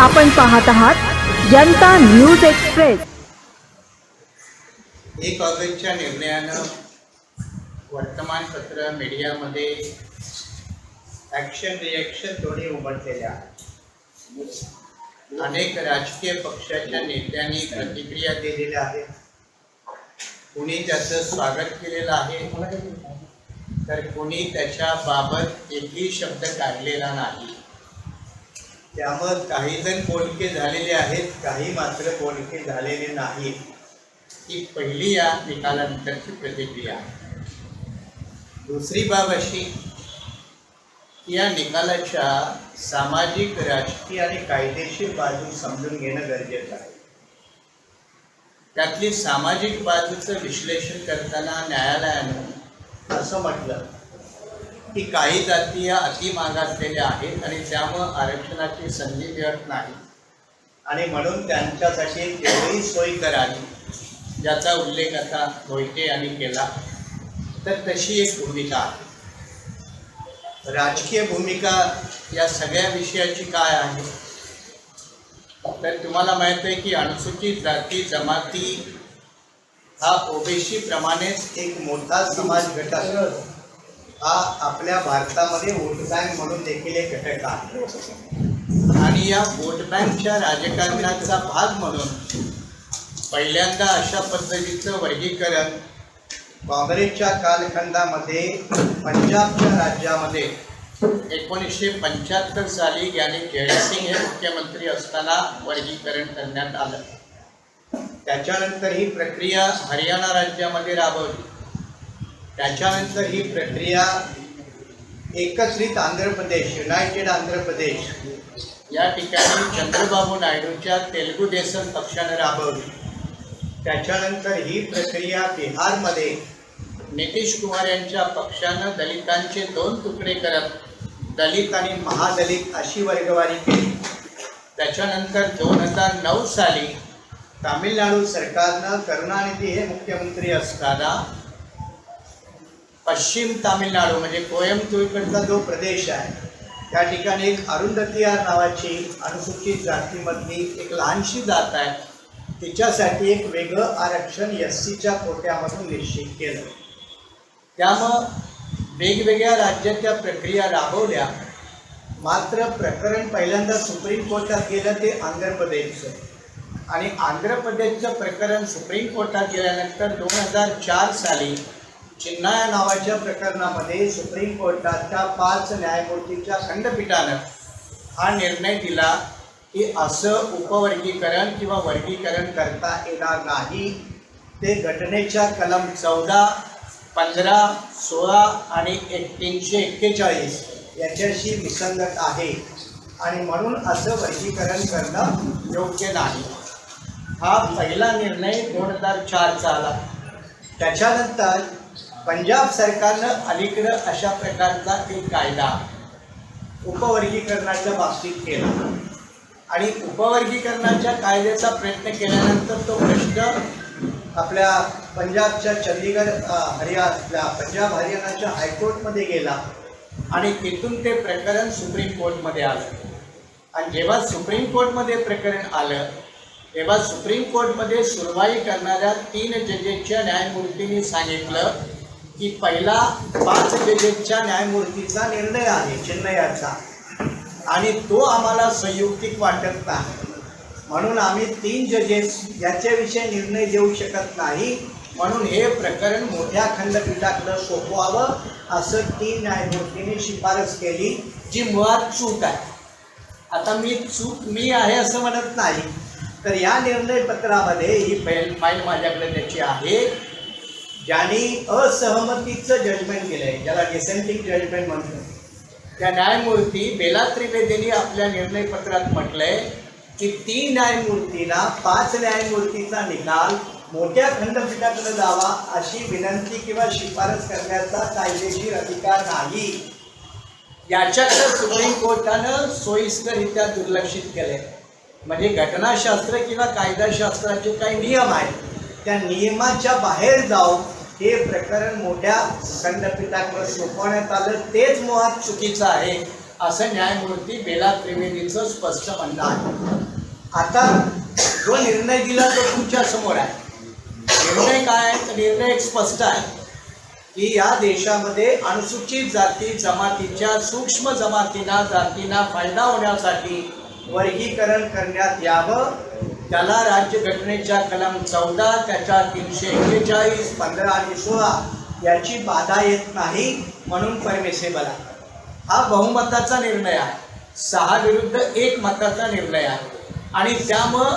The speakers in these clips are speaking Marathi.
आपण पाहत आहात जनता न्यूज एक्सप्रेस. एक ऑगस्टच्या निर्णयानं वर्तमानपत्र मीडियामध्ये ॲक्शन रिॲक्शन दोन्ही उमटलेल्या आहेत. अनेक राजकीय पक्षाच्या नेत्यांनी प्रतिक्रिया दिलेल्या आहेत. कुणी त्याचं स्वागत केलेलं आहे? तर कुणी त्याच्याबाबत एकही शब्द काढलेला नाही. त्यामुळं काही जण बोलके झालेले आहेत काही मात्र बोलके झालेले नाहीत. ही पहिली या निकालानंतरची प्रतिक्रिया. दुसरी बाब अशी या निकालाच्या सामाजिक राजकीय आणि कायदेशीर बाजू समजून घेणं गरजेचं आहे. त्यातली सामाजिक बाजूचं विश्लेषण करताना न्यायालयानं असं म्हटलं की काही जाती या अतिमागासलेल्या आहेत आणि त्यामुळं आरक्षणाची संधी मिळत नाही. आणि म्हणून त्यांच्यासाठी तेवढी सोय करावी ज्याचा उल्लेख आता मोहिते यांनी केला. तर तशी एक भूमिका आहे. राजकीय भूमिका या सगळ्या विषयाची काय आहे? तर तुम्हाला माहीत आहे की अनुसूचित जाती जमाती हा ओबीसी प्रमाणेच एक मोठा समाज घटक हा आपल्या भारतामध्ये वोट बँक म्हणून देखील एक घटक आहे. आणि या वोट बँकच्या राजकारणाचा भाग म्हणून पहिल्यांदा अशा पद्धतीचं वर्गीकरण काँग्रेसच्या कालखंडामध्ये पंजाबच्या राज्यामध्ये एकोणीसशे पंच्याहत्तर साली ज्ञानी जयसिंग हे मुख्यमंत्री असताना वर्गीकरण करण्यात आलं. त्याच्यानंतर ही प्रक्रिया हरियाणा राज्यामध्ये राबवली. त्याच्यानंतर ही प्रक्रिया एकत्रित आंध्र प्रदेश युनायटेड आंध्र प्रदेश. या ठिकाणी चंद्रबाबू नायडूच्या तेलुगू देसम पक्षानं राबवली. त्याच्यानंतर ही प्रक्रिया बिहारमध्ये नितीश कुमार यांच्या पक्षानं दलितांचे दोन तुकडे करत दलित आणि महादलित अशी वर्गवारी केली. त्याच्यानंतर दोन हजार नऊ साली तामिळनाडू सरकारनं करुणानिधी हे मुख्यमंत्री असताना पश्चिम तामिळनाडू म्हणजे कोयम्बतूरकडचा जो प्रदेश आहे त्या ठिकाणी एक अरुंधतीयार नावाची अनुसूचित जातीमधली एक लहानशी जात आहे. तिच्यासाठी एक वेगळं आरक्षण एस सीच्या कोट्यामधून निश्चित केलं. त्यामुळं वेगवेगळ्या राज्याच्या प्रक्रिया राबवल्या. मात्र प्रकरण पहिल्यांदा सुप्रीम कोर्टात गेलं ते आंध्र प्रदेशचं. आणि आंध्र प्रदेशचं प्रकरण सुप्रीम कोर्टात गेल्यानंतर दोन हजार चार साली चिन्नाया नावाच्या प्रकरणामध्ये सुप्रीम कोर्टाच्या पाच न्यायमूर्तीच्या खंडपीठानं हा निर्णय दिला की असं उपवर्गीकरण किंवा वर्गीकरण करता येणार नाही. ते घटनेच्या कलम चौदा पंधरा सोळा आणि एक तीनशे एक्केचाळीस याच्याशी विसंगत आहे आणि म्हणून असं वर्गीकरण करणं योग्य नाही. हा पहिला निर्णय दोन हजार चारचा आला. त्याच्यानंतर पंजाब सरकारनं अलीकडं अशा प्रकारचा एक कायदा उपवर्गीकरणाच्या बाबतीत केला. आणि उपवर्गीकरणाच्या कायद्याचा प्रयत्न केल्यानंतर तो प्रश्न आपल्या पंजाबच्या चंदीगड अ, हरिया आपल्या पंजाब हरियाणाच्या हायकोर्टमध्ये गेला आणि तिथून ते प्रकरण सुप्रीम कोर्टमध्ये आलं. आणि जेव्हा सुप्रीम कोर्टमध्ये प्रकरण आलं तेव्हा सुप्रीम कोर्टमध्ये सुनवाई करणाऱ्या तीन जजेसच्या न्यायमूर्तींनी सांगितलं की पहिला पाच जजेसच्या न्यायमूर्तीचा निर्णय आहे चिन्मयाचा. आणि तो आम्हाला संयुक्तिक वाटत नाही. म्हणून आम्ही तीन जजेस याच्याविषयी निर्णय देऊ शकत नाही. म्हणून हे प्रकरण मोठ्या खंडपीठाकडं सोपवावं असं तीन न्यायमूर्तीने शिफारस केली जी मुळात चूक आहे. आता मी चूक मी आहे असं म्हणत नाही. तर या निर्णय पत्रामध्ये ही फाईल फाईल माझ्याकडे त्याची आहे. ज्यांनी असहमतीचं जजमेंट केलं आहे ज्याला डिसेंटिंग जजमेंट म्हणतो त्या न्यायमूर्ती बेला त्रिवेदींनी आपल्या निर्णय पत्रात म्हटलंय की तीन न्यायमूर्तींना पाच न्यायमूर्तीचा निकाल मोठ्या खंडपीठाकडे जावा अशी विनंती किंवा शिफारस करण्याचा कायदेशीर अधिकार नाही. याच्याकडे सुप्रीम कोर्टानं सोयीस्कररित्या दुर्लक्षित केले म्हणजे घटनाशास्त्र किंवा कायदाशास्त्राचे काही नियम आहेत. त्या नियमाच्या बाहेर जाऊन हे प्रकरण मोठ्या खंडपीठाकडे सोपवण्यात आलं. तेच मुळात चुकीचं आहे असं न्यायमूर्ती बेला त्रिवेदीचं स्पष्ट म्हणणं आहे. आता जो निर्णय दिला तो तुमच्यासमोर आहे. निर्णय काय आहे? तर निर्णय स्पष्ट आहे की या देशामध्ये अनुसूचित जाती जमातीच्या सूक्ष्म जमातींना जातींना फायदा होण्यासाठी वर्गीकरण करण्यात यावं. त्याला राज्यघटनेच्या कलम चौदा त्याच्या तीनशे एक्केचाळीस पंधरा आणि सोळा याची बाधा येत नाही म्हणून परमिसेबल आहे. हा बहुमताचा निर्णय आहे. सहा विरुद्ध एक मताचा निर्णय आहे. आणि त्यामुळं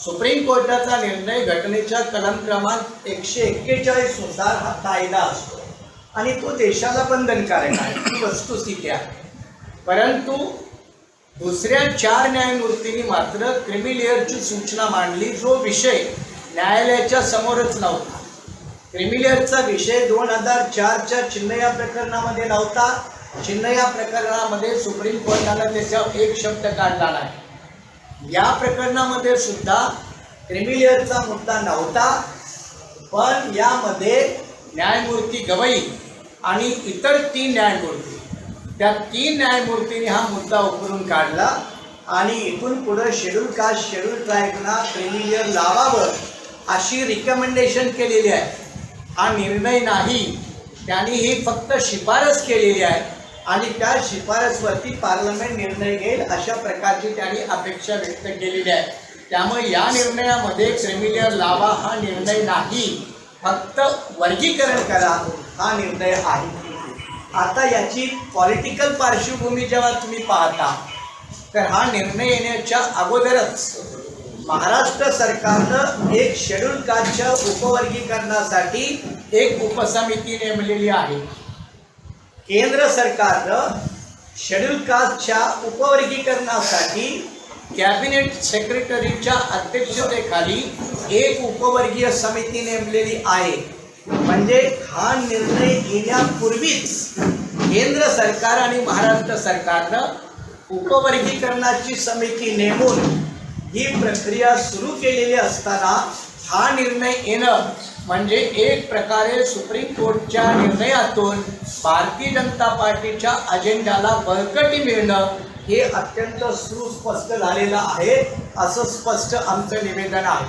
सुप्रीम कोर्टाचा निर्णय घटनेच्या कलम क्रमांक एकशे एक्केचाळीसनुसार हा कायदा असतो. आणि तो देशाला बंधनकारक आहे. ही वस्तुस्थिती आहे. परंतु दुसऱ्या चार न्यायमूर्तींनी मात्र क्रिमिलियरची सूचना मांडली. जो विषय न्यायालयाच्या समोरच नव्हता. क्रिमिलियरचा विषय दोन हजार चारच्या चिन्नया प्रकरणामध्ये नव्हता. चिन्नया प्रकरणामध्ये सुप्रीम कोर्टानं त्याच्यावर एक शब्द काढला नाही. या प्रकरणामध्ये सुद्धा क्रिमिलियरचा मुद्दा नव्हता. पण यामध्ये न्यायमूर्ती गवई आणि इतर तीन न्यायमूर्ती त्या तीन न्यायमूर्तींनी हा मुद्दा उकरून काढला आणि इथून पुढं शेड्यूल कास्ट शेड्यूल ट्राईबना क्रिमिलियर लावावं अशी रिकमेंडेशन केलेली आहे. हा निर्णय नाही. त्यांनी ही फक्त शिफारस केलेली आहे आणि त्या शिफारसवरती पार्लमेंट निर्णय घेईल अशा प्रकारची त्यांनी अपेक्षा व्यक्त केलेली आहे. त्यामुळे या निर्णयामध्ये क्रिमिलियर लावा हा निर्णय नाही. फक्त वर्गीकरण करा हा निर्णय आहे. आता याची पॉलिटिकल पार्श्वभूमी जेव्हा तुम्ही पाहता तर हा निर्णय येण्याच्या अगोदरच महाराष्ट्र सरकारनं एक शेड्यूल कास्टच्या उपवर्गीकरणासाठी एक उपसमिती नेमलेली आहे. केंद्र सरकारनं शेड्यूल कास्टच्या उपवर्गीकरणासाठी कॅबिनेट सेक्रेटरीच्या अध्यक्षतेखाली एक उपवर्गीय समिती नेमलेली आहे. म्हणजे हा निर्णय येण्यापूर्वीच केंद्र सरकार आणि महाराष्ट्र सरकारनं उपवर्गीकरणाची समिती नेमून ही प्रक्रिया सुरू केलेली असताना हा निर्णय येणं म्हणजे एक प्रकारे सुप्रीम कोर्टच्या निर्णयातून भारतीय जनता पार्टीच्या अजेंड्याला बळकटी मिळणं हे अत्यंत सुस्पष्ट झालेलं आहे असं स्पष्ट आमचं निवेदन आहे.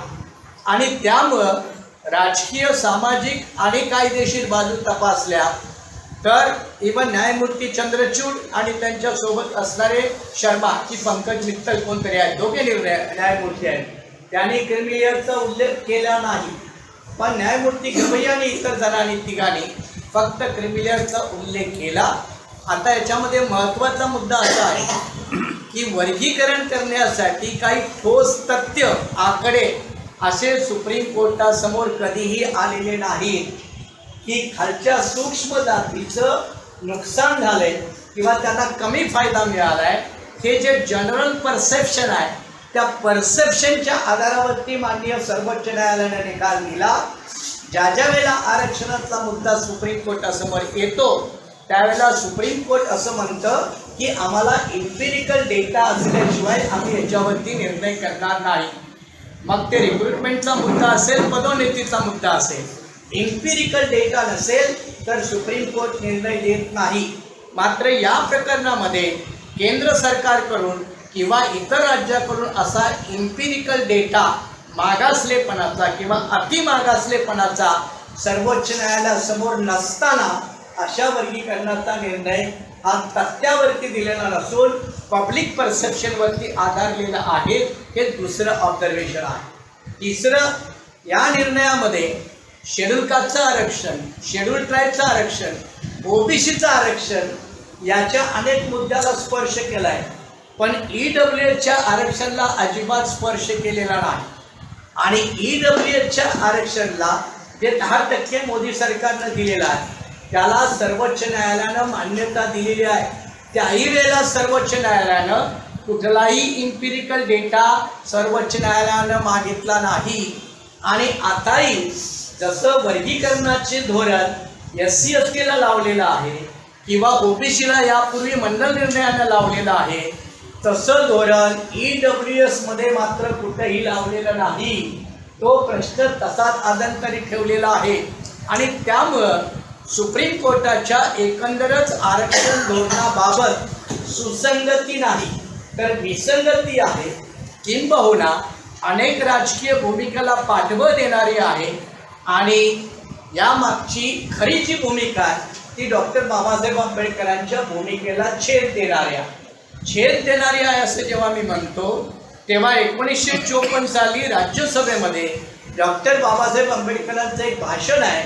आणि त्यामुळं राजकीय सामाजिक आणि कायदेशीर बाजू तपासल्या तर इवन न्यायमूर्ती चंद्रचूड आणि त्यांच्यासोबत असणारे शर्मा की पंकज मित्तल कोणतरी आहेत. दोघे निर्णय न्यायमूर्ती आहेत. त्यांनी क्रिमिलियरचा उल्लेख केला नाही. पण न्यायमूर्ती गवई आणि इतर जणांनी तिघांनी फक्त क्रिमिलियरचा उल्लेख केला. आता याच्यामध्ये महत्त्वाचा मुद्दा असा आहे की वर्गीकरण करण्यासाठी काही ठोस तथ्य आकडे असे सुप्रीम कोर्टासमोर कधीही आलेले नाहीत की खालच्या सूक्ष्म जातीचं नुकसान झालंय किंवा त्यांना कमी फायदा मिळाला आहे हे जे जनरल परसेप्शन आहे त्या परसेप्शनच्या आधारावरती माननीय सर्वोच्च न्यायालयाने निकाल दिला. ज्या ज्या वेळेला आरक्षणाचा मुद्दा सुप्रीम कोर्टासमोर येतो त्यावेळेला सुप्रीम कोर्ट असं म्हणतं की आम्हाला इम्पिरिकल डेटा असल्याशिवाय आम्ही याच्यावरती निर्णय करणार नाही. मग ते रिक्रुटमेंटचा मुद्दा असेल पदोन्नतीचा मुद्दा असेल. इम्पिरिकल डेटा नसेल तर सुप्रीम कोर्ट निर्णय देत नाही. मात्र या प्रकरणामध्ये केंद्र सरकारकडून किंवा इतर राज्याकडून असा इम्पिरिकल डेटा मागासलेपणाचा किंवा अतिमागासलेपणाचा सर्वोच्च न्यायालयासमोर नसताना अशा वर्गीकरणाचा निर्णय हा तथ्यावरती दिलेला नसून पब्लिक परसेप्शनवरती आधारलेला आहे हे दुसरं ऑब्झर्वेशन आहे. तिसरं या निर्णयामध्ये शेड्यूल कास्टचं आरक्षण शेड्यूल ट्राईबचं आरक्षण ओबीसीचं आरक्षण याच्या अनेक मुद्द्याला स्पर्श केला आहे पण ई डब्ल्यू एचच्या आरक्षणला अजिबात स्पर्श केलेला नाही. आणि ई डब्ल्यू एचच्या आरक्षणला जे दहा टक्के मोदी सरकारनं दिलेलं आहे. त्याला सर्वोच्च न्यायालयानं मान्यता दिलेली आहे. त्याही वेळेला सर्वोच्च न्यायालयानं कुठलाही इम्पिरिकल डेटा सर्वोच्च न्यायालयानं मागितला नाही. आणि आताही जसं वर्गीकरणाचे धोरण एस सी एस टीला लावलेलं आहे किंवा ओबीसीला यापूर्वी मंडल निर्णयानं लावलेलं आहे तसं धोरण ई डब्ल्यू एसमध्ये मात्र कुठंही लावलेलं नाही. तो प्रश्न तसाच आदंतरी ठेवलेला आहे. आणि त्यामुळं सुप्रीम कोर्टाच्या एकंदरच आरक्षण धोरणाबाबत सुसंगती नाही. तर विसंगती आहे किंबहुना अनेक राजकीय भूमिकेला पाठबळ देणारी आहे आणि यामागची खरी जी भूमिका आहे ती डॉक्टर बाबासाहेब आंबेडकरांच्या भूमिकेला छेद देणाऱ्या छेद देणारी आहे असं जेव्हा मी म्हणतो तेव्हा एकोणीसशे चोपन्न साली राज्यसभेमध्ये डॉक्टर बाबासाहेब आंबेडकरांचं एक भाषण आहे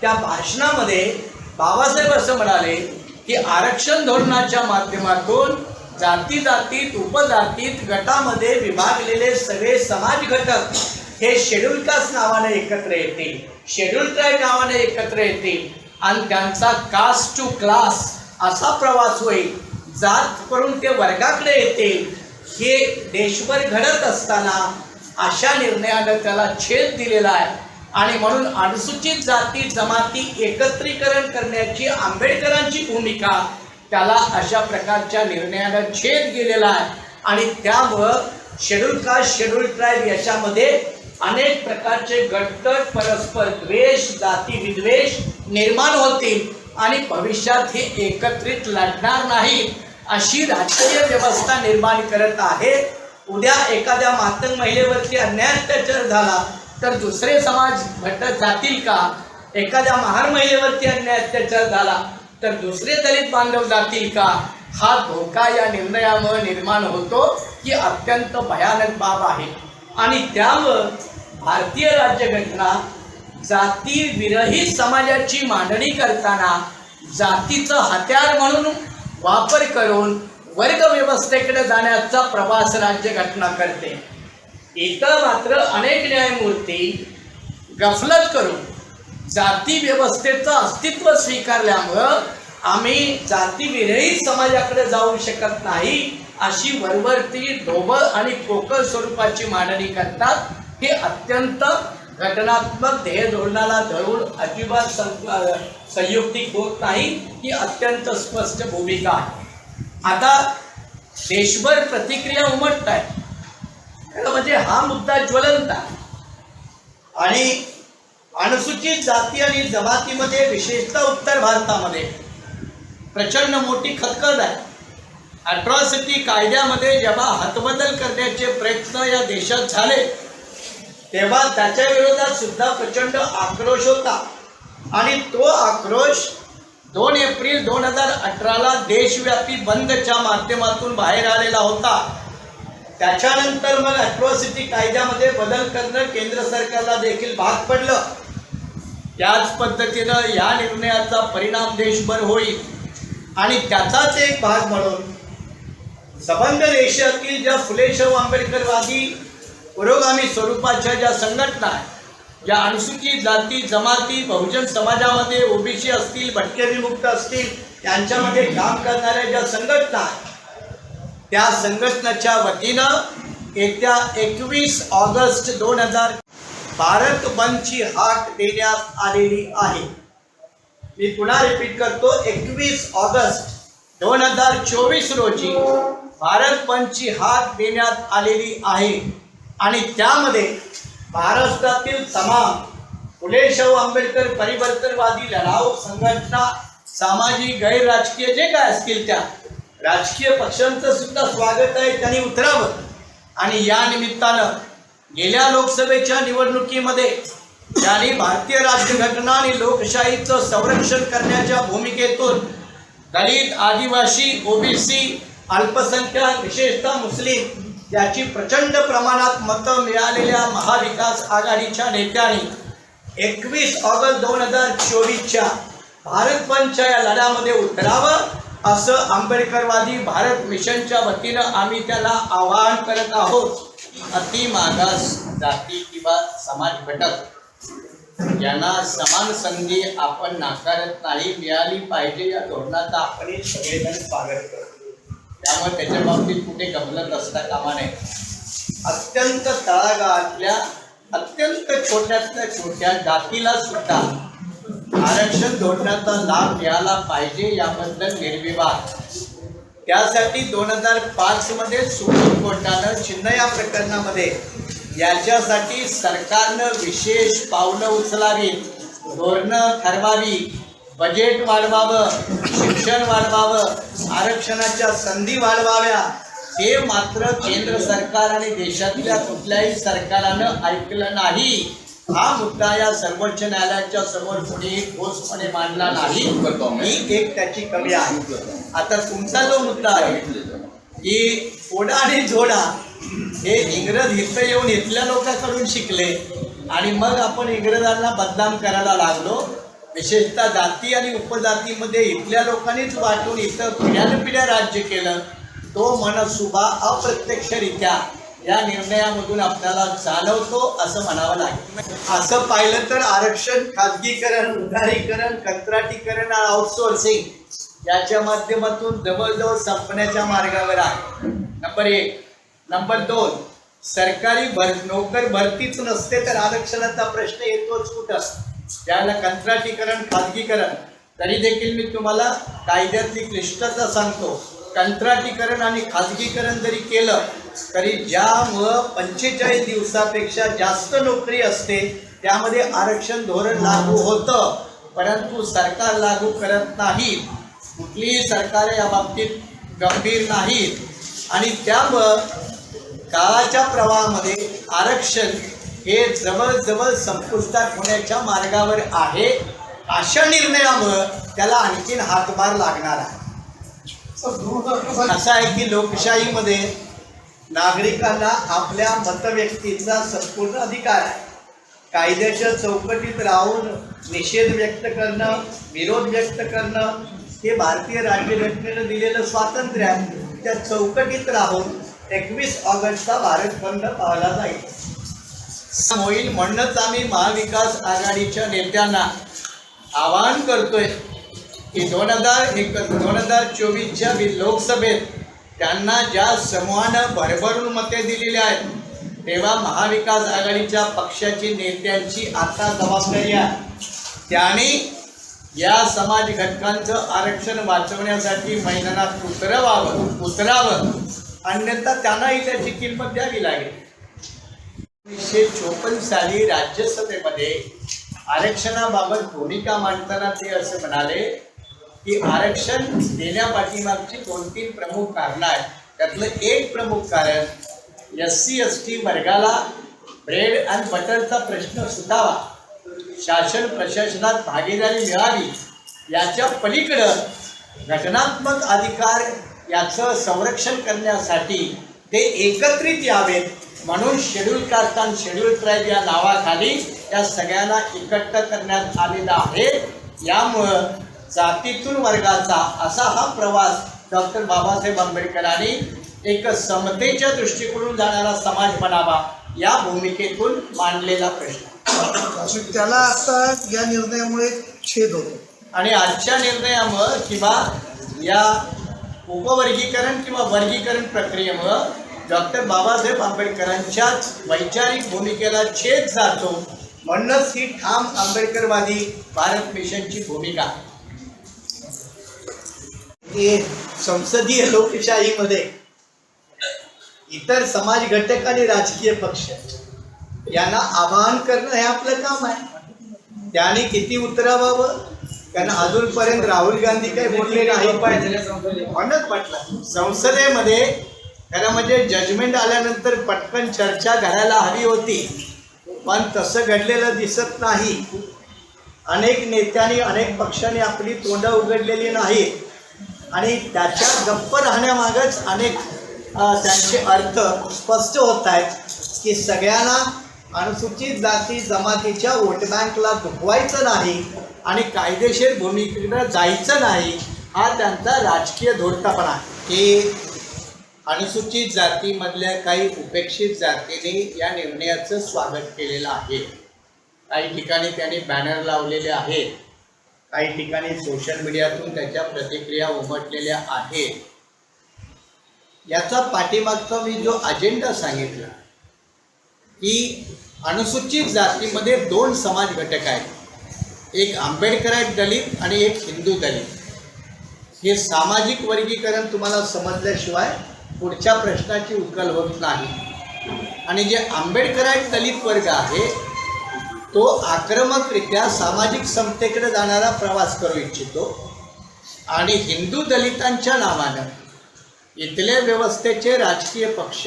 त्या भाषणामध्ये बाबासाहेब असं म्हणाले की आरक्षण धोरणाच्या माध्यमातून जाती जातीत उपजातीत गटामध्ये विभागलेले सगळे समाज घटक हे शेड्यूल कास्ट नावाने एकत्र येतील. शेड्यूल ट्राईब नावाने एकत्र येतील. आणि त्यांचा कास्ट टू क्लास असा प्रवास होईल. जात करून ते वर्गाकडे येतील. हे देशभर घडत असताना अशा निर्णयानं त्याला छेद दिलेला आहे. आणि म्हणून अनुसूचित जाती जमाती एकत्रीकरण करण्याची आंबेडकरांची भूमिका त्याला अशा प्रकारच्या निर्णयानं छेद गेलेला आहे. आणि त्यामुळं शेड्यूल कास्ट शेड्यूल ट्राईब याच्यामध्ये अनेक प्रकारचे गटतट परस्पर द्वेष जाती विद्वेष निर्माण होतील आणि भविष्यात हे एकत्रित लढणार नाही अशी राजकीय व्यवस्था निर्माण करत आहे. उद्या एखाद्या मातंग महिलेवरती अन्याय अत्याचार झाला तर दुसरे समाज घटक जातील का? एखाद्या महार महिलेवरती अन्याय अत्याचार झाला तर दुसरे दलित बांधव जातील का? हा धोका या निर्णयामुळे निर्माण होतो ही अत्यंत भयानक बाब आहे. आणि त्यामुळं भारतीय राज्यघटना जाती विरहित समाजाची मांडणी करताना जातीचं हत्यार म्हणून वापर करून वर्ग व्यवस्थेकडे जाण्याचा प्रवास राज्यघटना करते. इथं मात्र अनेक न्यायमूर्ती गफलत करून जाती व्यवस्थेचं अस्तित्व स्वीकारल्यामुळं आम्ही जातीविरहित समाजाकडे जाऊ शकत नाही अशी वरवरती ढोबळ आणि पोकळ स्वरूपाची मांडणी करतात. हे अत्यंत घटनात्मक ध्येय धोरणाला धरून अजिबात संयुक्तिक होत नाही ही अत्यंत स्पष्ट भूमिका आहे. आता देशभर प्रतिक्रिया उमटत आहे म्हणजे हा मुद्दा ज्वलंत आहे. आणि अनुसूचित जाती आणि जमातीमध्ये विशेषतः उत्तर भारतामध्ये प्रचंड मोठी खतखत आहे. अट्रॉसिटी कायद्यामध्ये जेव्हा हतबदल करण्याचे प्रयत्न या देशात झाले तेव्हा त्याच्या विरोधात सुद्धा प्रचंड आक्रोश होता. आणि तो आक्रोश दोन एप्रिल दोन हजार अठराला देशव्यापी बंदच्या माध्यमातून बाहेर आलेला होता. त्याच्यानंतर मग अट्रॉसिटी कायद्यामध्ये बदल करणं केंद्र सरकारला देखील भाग पडलं. त्याच पद्धतीनं या निर्णयाचा परिणाम देशभर होईल. आणि त्याचाच एक भाग म्हणून सबंध देशातील ज्या फुले शाहू आंबेडकरवादी पुरोगामी स्वरूपाच्या ज्या संघटना आहेत ज्या अनुसूचित जाती जमाती बहुजन समाजामध्ये ओबीसी असतील भटके विमुक्त असतील त्यांच्यामध्ये काम करणाऱ्या ज्या संघटना आहेत त्या संघटनेच्या वतीनं येत्या एकवीस ऑगस्ट दोन हजार भारत बंदची हाक देण्यात आलेली आहे. मी पुन्हा रिपीट करतो एकवीस ऑगस्ट दोन हजार चोवीस रोजी भारत बंदची हाक देण्यात आलेली आहे. आणि त्यामध्ये महाराष्ट्रातील तमाम फुले शाहू आंबेडकर परिवर्तनवादी लढाऊ संघटना सामाजिक गैर राजकीय जे काय असतील त्या राजकीय पक्षांचं सुद्धा स्वागत आहे त्यांनी उतरावं. आणि या निमित्तानं गेल्या लोकसभेच्या निवडणुकीमध्ये त्यांनी भारतीय राज्यघटना आणि लोकशाहीचं संरक्षण करण्याच्या भूमिकेतून दलित आदिवासी ओबीसी अल्पसंख्याक विशेषतः मुस्लिम याची प्रचंड प्रमाणात मतं मिळालेल्या महाविकास आघाडीच्या नेत्यांनी एकवीस ऑगस्ट दोन हजार चोवीसच्या भारत बंदच्या या लढ्यामध्ये उतरावं. असं आंबेडकरवादी भारत मिशनच्या वतीनं आम्ही त्याला आवाहन करत आहोत. अति मागास जाती किंवा समाज घटक. यांना समान संधी आपण नाकारत नाही मिळाली पाहिजे या धोरणाचा आपण सगळेजण स्वागत करतो. त्यामुळे त्याच्या बाबतीत कुठे गमलत असता कामा नये. अत्यंत तळागाळातल्या अत्यंत छोट्यातल्या छोट्या जातीला सुद्धा आरक्षण धोरणाचा लाभ मिळाला पाहिजे याबद्दल निर्विवाद. त्यासाठी दोन हजार पाचमध्ये सुप्रीम कोर्टानं चिन्ह या प्रकरणामध्ये याच्यासाठी सरकारनं विशेष पावलं उचलावी धोरणं ठरवावी बजेट वाढवावं शिक्षण वाढवावं आरक्षणाच्या संधी वाढवाव्या हे मात्र केंद्र सरकार आणि देशातल्या कुठल्याही सरकारानं ऐकलं नाही. हा मुद्दा या सर्वोच्च न्यायालयाच्या समोर कोणीही ठोसपणे मांडला नाही. ही एक त्याची कमी आहे. आता तुमचा जो मुद्दा आहे की फोडा आणि जोडा हे इंग्रज इथं येऊन इथल्या लोकांकडून शिकले आणि मग आपण इंग्रजांना बदनाम करायला लागलो. विशेषतः जाती आणि उपजातीमध्ये इथल्या लोकांनीच वाटून इथं पिढ्यानपिढ्या राज्य केलं. तो मनसुबा अप्रत्यक्षरित्या या निर्णयामधून आपल्याला जाणवतो असं म्हणावं लागेल. असं पाहिलं तर आरक्षण खाजगीकरण उधारीकरण कंत्राटीकरण आणि आउटसोर्सिंग याच्या माध्यमातून जवळजवळ संपण्याच्या मार्गावर आहे. नंबर एक. नंबर दोन. सरकारी भर नोकर भरतीच नसते तर आरक्षणाचा प्रश्न येतोच कुठं? त्याला कंत्राटीकरण खाजगीकरण तरी देखील मी तुम्हाला कायद्यातली क्लिष्टता सांगतो. कंत्राटीकरण आणि खाजगीकरण जरी केलं तरी ज्यामुळं पंचेचाळीस दिवसापेक्षा जास्त नोकरी असते त्यामध्ये आरक्षण धोरण लागू होतं. परंतु सरकार लागू करत नाही कुठलीही सरकार या बाबतीत गंभीर नाहीत. आणि त्यामुळं काळाच्या प्रवाहामध्ये आरक्षण हे जवळजवळ संपुष्टात होण्याच्या मार्गावर आहे अशा निर्णयामुळं त्याला आणखीन हातभार लागणार आहे. असं आहे की लोकशाहीमध्ये नागरिकांना आपल्या मतव्यक्तीचा संपूर्ण अधिकार आहे. कायद्याच्या चौकटीत राहून निषेध व्यक्त करणं विरोध व्यक्त करणं हे भारतीय राज्यघटनेनं दिलेलं स्वातंत्र्य आहे. त्या चौकटीत राहून एकवीस ऑगस्टचा भारत बंद पाहला जाईल. होईल म्हणूनच आम्ही महाविकास आघाडीच्या नेत्यांना आवाहन करतोय की दोन हजार एक दोन हजार चोवीसच्या वि- लोकसभेत त्यांना ज्या समूहानं भरभरून मते दिलेली आहेत तेव्हा महाविकास आघाडीच्या पक्षाची नेत्यांची आता जबाबदारी आहे. त्यांनी या समाज घटकांचं आरक्षण वाचवण्यासाठी मैदानात उतरवावं उतरावं. अन्यथा त्यांनाही त्याची किंमत द्यावी लागेल. एकोणीसशे चोपन्न साली राज्यसभेमध्ये आरक्षणाबाबत भूमिका मांडताना ते असं म्हणाले की आरक्षण देण्यापाठीमागची दोन तीन प्रमुख कारणं आहेत? त्यातलं एक प्रमुख कारण एस सी एस टी वर्गाला ब्रेड अँड बटरचा प्रश्न सुटावा. शासन प्रशासनात भागीदारी मिळावी याच्या पलीकडं घटनात्मक अधिकार याचं संरक्षण करण्यासाठी ते एकत्रित यावेत म्हणून शेड्यूल कास्ट आणि शेड्यूल ट्राईब या नावाखाली त्या सगळ्यांना एकत्र करण्यात आलेलं आहे. यामुळं जातीतून वर्गाचा असा हा प्रवास डॉक्टर बाबासाहेब आंबेडकरांनी एक समतेच्या दृष्टिकोनातून जाणारा समाज बनावा या भूमिकेतून मांडलेला प्रश्न. त्याला आता या निर्णयामुळे छेद होतो. आणि आजच्या निर्णयामुळं किंवा या उपवर्गीकरण किंवा वर्गीकरण प्रक्रियेमुळं डॉक्टर बाबासाहेब आंबेडकरांच्याच वैचारिक भूमिकेला छेद जातो म्हणूनच ही ठाम आंबेडकरवादी भारत मिशनची भूमिका. संसदीय लोकशाहीमध्ये इतर समाज घटक आणि राजकीय पक्ष यांना आवाहन करणं हे आपलं काम आहे. त्याने किती उतरावावं? कारण अजूनपर्यंत राहुल गांधी काही बोलले नाही. म्हणत म्हटलं संसदेमध्ये खरं म्हणजे जजमेंट आल्यानंतर पटकन चर्चा घडायला हवी होती. पण तसं घडलेलं दिसत नाही. अनेक नेत्यांनी अनेक पक्षांनी आपली तोंडं उघडलेली नाहीत. आणि त्याच्या गप्प राहण्यामागच अनेक त्यांचे अर्थ स्पष्ट होत आहेत की सगळ्यांना अनुसूचित जाती जमातीच्या वोट बँकला दुखवायचं नाही आणि कायदेशीर भूमिकेकडे जायचं नाही हा त्यांचा राजकीय धोरणापणा आहे. की अनुसूचित जातीमधल्या काही उपेक्षित जातीने या निर्णयाचं स्वागत केलेलं आहे. काही ठिकाणी त्यांनी बॅनर लावलेले आहेत. काही ठिकाणी सोशल मीडियातून त्याच्या प्रतिक्रिया उमटलेल्या आहेत. याचा पाठीमागचा मी जो अजेंडा सांगितला की अनुसूचित जातीमध्ये दोन समाज घटक आहेत. एक आंबेडकरायत दलित आणि एक हिंदू दलित. हे सामाजिक वर्गीकरण तुम्हाला समजल्याशिवाय पुढच्या प्रश्नाची उकल होत नाही. आणि जे आंबेडकरायत दलित वर्ग आहे तो आक्रमकरित्या सामाजिक समतेकडे जाणारा प्रवास करू इच्छितो आणि हिंदू दलितांच्या नावानं इथल्या व्यवस्थेचे राजकीय पक्ष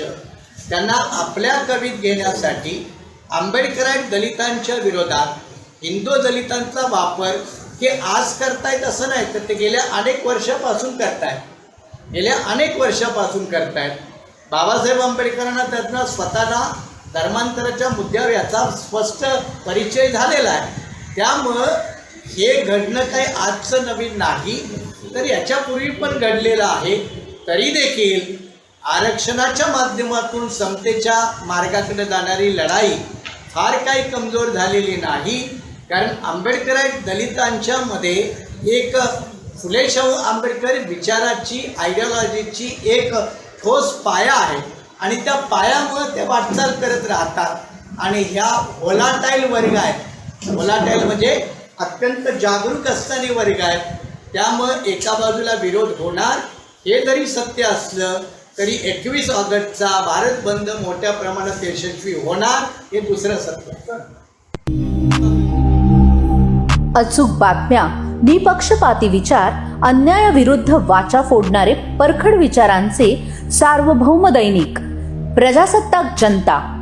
त्यांना आपल्या कवीत घेण्यासाठी आंबेडकराईट दलितांच्या विरोधात हिंदू दलितांचा वापर हे आज करतायत असं नाही तर ते गेल्या अनेक वर्षापासून करतायत. गेल्या अनेक वर्षापासून करतायत. बाबासाहेब आंबेडकरांना त्यांना स्वतःला धर्मांतराच्या मुद्द्यावर याचा स्पष्ट परिचय झालेला आहे. त्यामुळं हे घडणं काही आजचं नवीन नाही तर याच्यापूर्वी पण घडलेलं आहे. तरी देखील आरक्षणाच्या माध्यमातून समतेच्या मार्गाकडे जाणारी लढाई फार काही कमजोर झालेली नाही कारण आंबेडकराईट दलितांच्यामध्ये एक फुले शाहू आंबेडकर विचाराची आयडियॉलॉजीची एक ठोस पाया आहे. आणि त्या पायामुळे ते वाटचाल करत राहतात. आणि ह्या होलाटाईल वर्ग आहे. होलाटाईल म्हणजे अत्यंत जागरूक असणारे वर्ग आहेत त्यामुळं एका बाजूला विरोध होणार हे जरी सत्य असलं तरी एकवीस ऑगस्टचा भारत बंद मोठ्या प्रमाणात यशस्वी होणार हे दुसरं सत्य. अचूक बातम्या निपक्षपाती विचार अन्यायाविरुद्ध वाचा फोडणारे परखड विचारांचे सार्वभौम दैनिक. प्रजासत्ताक जनता.